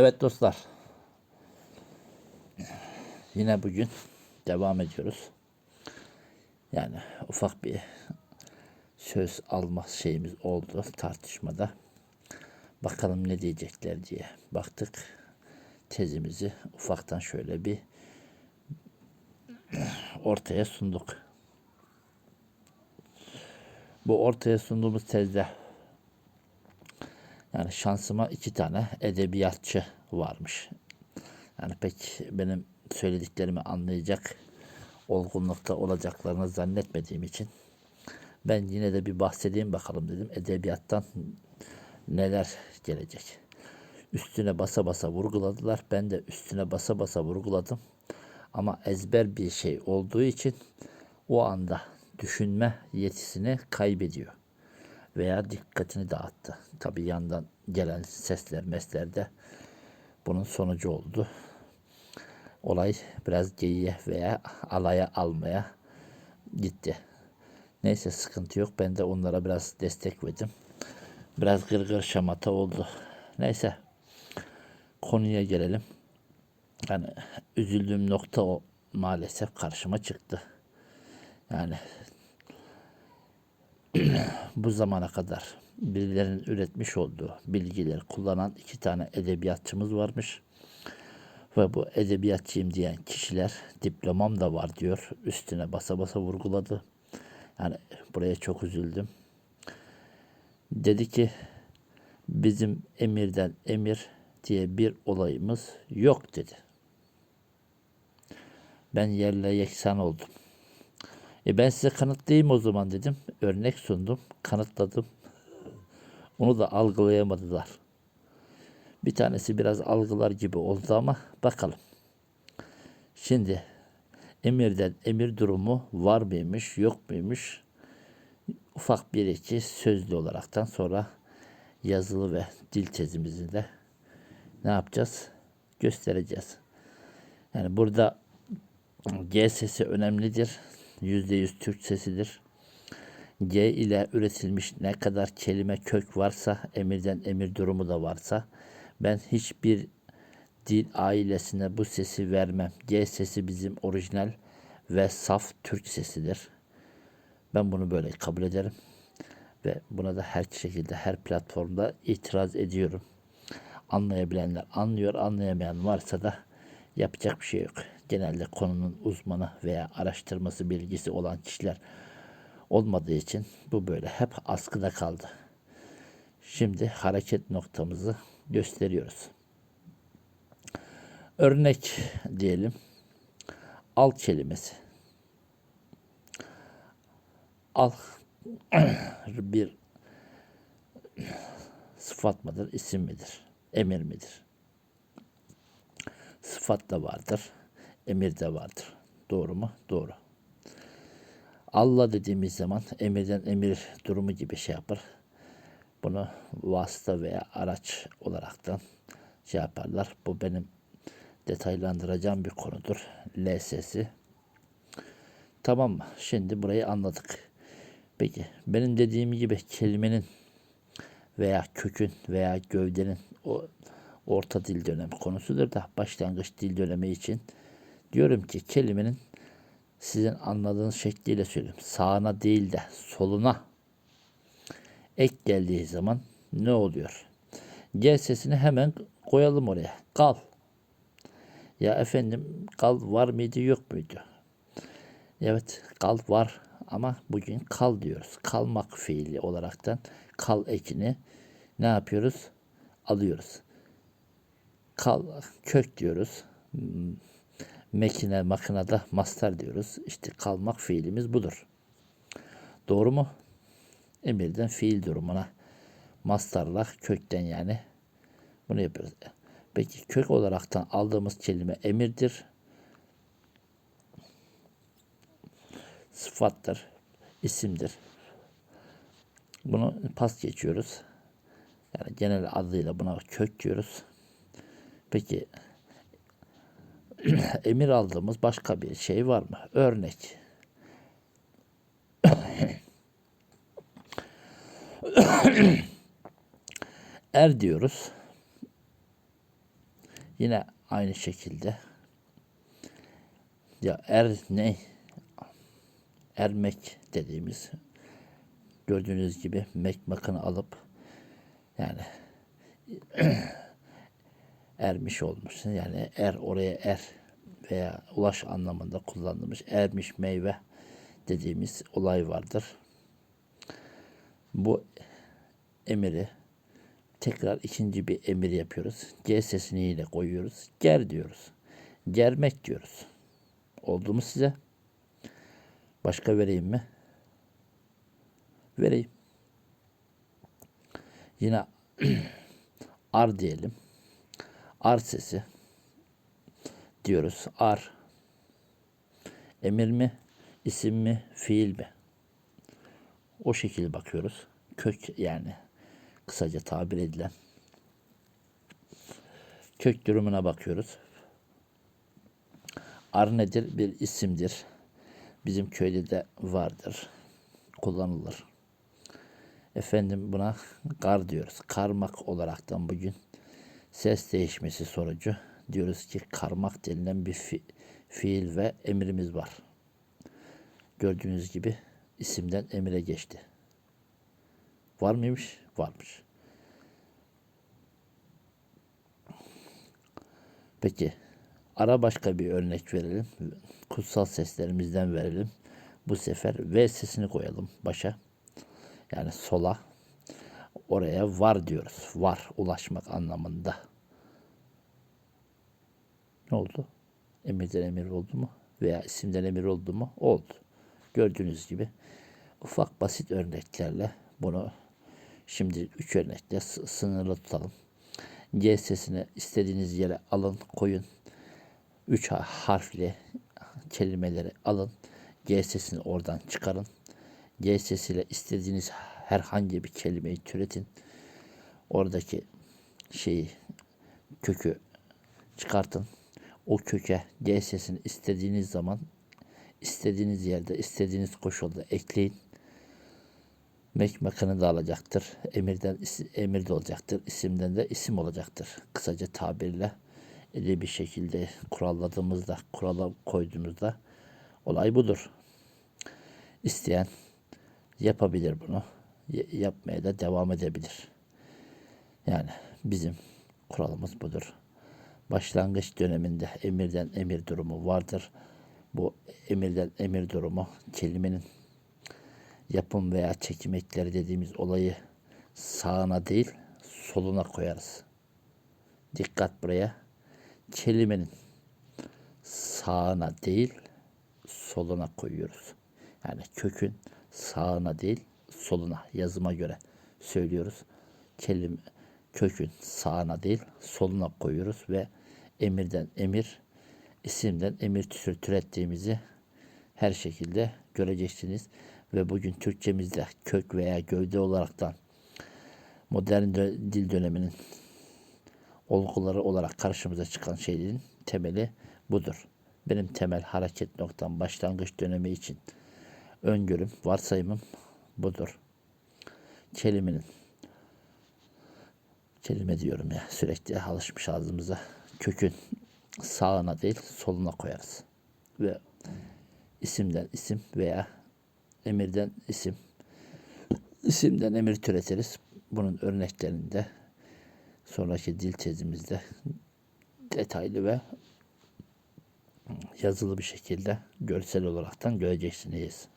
Evet dostlar. Yine bugün devam ediyoruz. Yani ufak bir söz alma şeyimiz oldu tartışmada. Bakalım ne diyecekler diye baktık. Tezimizi ufaktan şöyle bir ortaya sunduk. Bu ortaya sunduğumuz tezde yani şansıma iki tane edebiyatçı varmış. Yani pek benim söylediklerimi anlayacak olgunlukta olacaklarını zannetmediğim için ben yine de bir bahsedeyim bakalım dedim. Edebiyattan neler gelecek. Üstüne basa basa vurguladılar. Ben de üstüne basa basa vurguladım. Ama ezber bir şey olduğu için o anda düşünme yetisini kaybediyor veya dikkatini dağıttı. Tabii yandan gelen sesler, mesler de bunun sonucu oldu. Olay biraz geyiğe veya alaya almaya gitti. Neyse sıkıntı yok. Ben de onlara biraz destek verdim. Biraz gırgır şamata oldu. Neyse konuya gelelim. Yani üzüldüğüm nokta o maalesef karşıma çıktı. Yani bu zamana kadar birilerinin üretmiş olduğu bilgileri kullanan iki tane edebiyatçımız varmış. Ve bu edebiyatçıyım diyen kişiler diplomam da var diyor. Üstüne basa basa vurguladı. Yani buraya çok üzüldüm. Dedi ki bizim emirden emir diye bir olayımız yok dedi. Ben yerle yeksan oldum. E ben size kanıtlayayım o zaman dedim. Örnek sundum, kanıtladım. Onu da algılayamadılar. Bir tanesi biraz algılar gibi oldu ama bakalım. Şimdi emirden emir durumu var mıymış, yok muymuş? Ufak bir iki sözlü olaraktan sonra yazılı ve dil tezimizi de ne yapacağız? Göstereceğiz. Yani burada G sesi önemlidir. %100 Türk sesidir. G ile üretilmiş ne kadar kelime kök varsa, emirden emir durumu da varsa ben hiçbir dil ailesine bu sesi vermem. G sesi bizim orijinal ve saf Türk sesidir. Ben bunu böyle kabul ederim. Ve buna da her şekilde, her platformda itiraz ediyorum. Anlayabilenler anlıyor, anlayamayan varsa da yapacak bir şey yok. Genelde konunun uzmanı veya araştırması bilgisi olan kişiler olmadığı için bu böyle hep askıda kaldı. Şimdi hareket noktamızı gösteriyoruz. Örnek diyelim. Al kelimesi. Al bir sıfat mıdır, isim midir, emir midir? Sıfat da vardır, emir de vardır. Doğru mu? Doğru. Allah dediğimiz zaman emirden emir durumu gibi şey yapar. Bunu vasıta veya araç olaraktan şey yaparlar. Bu benim detaylandıracağım bir konudur. L. Tamam mı? Şimdi burayı anladık. Peki benim dediğim gibi kelimenin veya kökün veya gövdenin o orta dil dönemi konusudur da başlangıç dil dönemi için diyorum ki kelimenin sizin anladığınız şekliyle söyleyeyim. Sağına değil de soluna ek geldiği zaman ne oluyor? G sesini hemen koyalım oraya. Kal. Ya efendim kal var mıydı yok muydu? Evet kal var ama bugün kal diyoruz. Kalmak fiili olaraktan kal ekini ne yapıyoruz? Alıyoruz. Kal kök diyoruz. Mekine makinada mastar diyoruz. İşte kalmak fiilimiz budur. Doğru mu? Emirden fiil durumuna mastarla kökten yani bunu yapıyoruz. Peki kök olaraktan aldığımız kelime emirdir. Sıfattır, isimdir. Bunu pas geçiyoruz. Yani genel adıyla buna kök diyoruz. Peki emir aldığımız başka bir şey var mı? Örnek. er diyoruz. Yine aynı şekilde ya er ne ermek dediğimiz gördüğünüz gibi mekmakını alıp yani ermiş olmuş. Yani er oraya er veya ulaş anlamında kullanılmış ermiş meyve dediğimiz olay vardır. Bu emiri tekrar ikinci bir emir yapıyoruz. G sesini yine koyuyoruz. Ger diyoruz. Germek diyoruz. Oldu mu size? Başka vereyim mi? Vereyim. Yine ar diyelim. Ar sesi diyoruz. Ar. Emir mi? isim mi? Fiil mi? O şekilde bakıyoruz. Kök yani kısaca tabir edilen kök durumuna bakıyoruz. Ar nedir? Bir isimdir. Bizim köyde de vardır. Kullanılır. Efendim buna kar diyoruz. Karmak olaraktan bugün ses değişmesi sonucu diyoruz ki karmak denilen bir fi- fiil ve emrimiz var. Gördüğünüz gibi isimden emire geçti. Var mıymış? Varmış. Peki ara başka bir örnek verelim. Kutsal seslerimizden verelim. Bu sefer V sesini koyalım başa. Yani sola. Oraya var diyoruz. Var ulaşmak anlamında. Ne oldu? Emirden emir oldu mu? Veya isimden emir oldu mu? Oldu. Gördüğünüz gibi ufak basit örneklerle bunu şimdi üç örnekle sınırlı tutalım. G sesini istediğiniz yere alın, koyun. Üç ha- harfli kelimeleri alın. G sesini oradan çıkarın. G sesiyle istediğiniz herhangi bir kelimeyi türetin. Oradaki şeyi kökü çıkartın. O köke G sesini istediğiniz zaman istediğiniz yerde, istediğiniz koşulda ekleyin. Mekmakını da alacaktır. Emirden emir de olacaktır. İsimden de isim olacaktır. Kısaca tabirle bir şekilde kuralladığımızda, kurala koyduğumuzda olay budur. İsteyen yapabilir bunu. Yapmaya da devam edebilir. Yani bizim kuralımız budur. Başlangıç döneminde emirden emir durumu vardır. Bu emirden emir durumu kelimenin yapım veya çekim ekleri dediğimiz olayı sağına değil soluna koyarız. Dikkat buraya. Kelimenin sağına değil soluna koyuyoruz. Yani kökün sağına değil soluna yazıma göre söylüyoruz. Kelime kökün sağına değil soluna koyuyoruz ve emirden emir isimden emir tür türettiğimizi her şekilde göreceksiniz ve bugün Türkçemizde kök veya gövde olaraktan modern dil döneminin olguları olarak karşımıza çıkan şeylerin temeli budur. Benim temel hareket noktam başlangıç dönemi için öngörüm, varsayımım budur. Kelimenin kelime diyorum ya sürekli alışmış ağzımıza kökün sağına değil soluna koyarız. Ve isimden isim veya emirden isim isimden emir türetiriz. Bunun örneklerini de sonraki dil tezimizde detaylı ve yazılı bir şekilde görsel olaraktan göreceksiniz.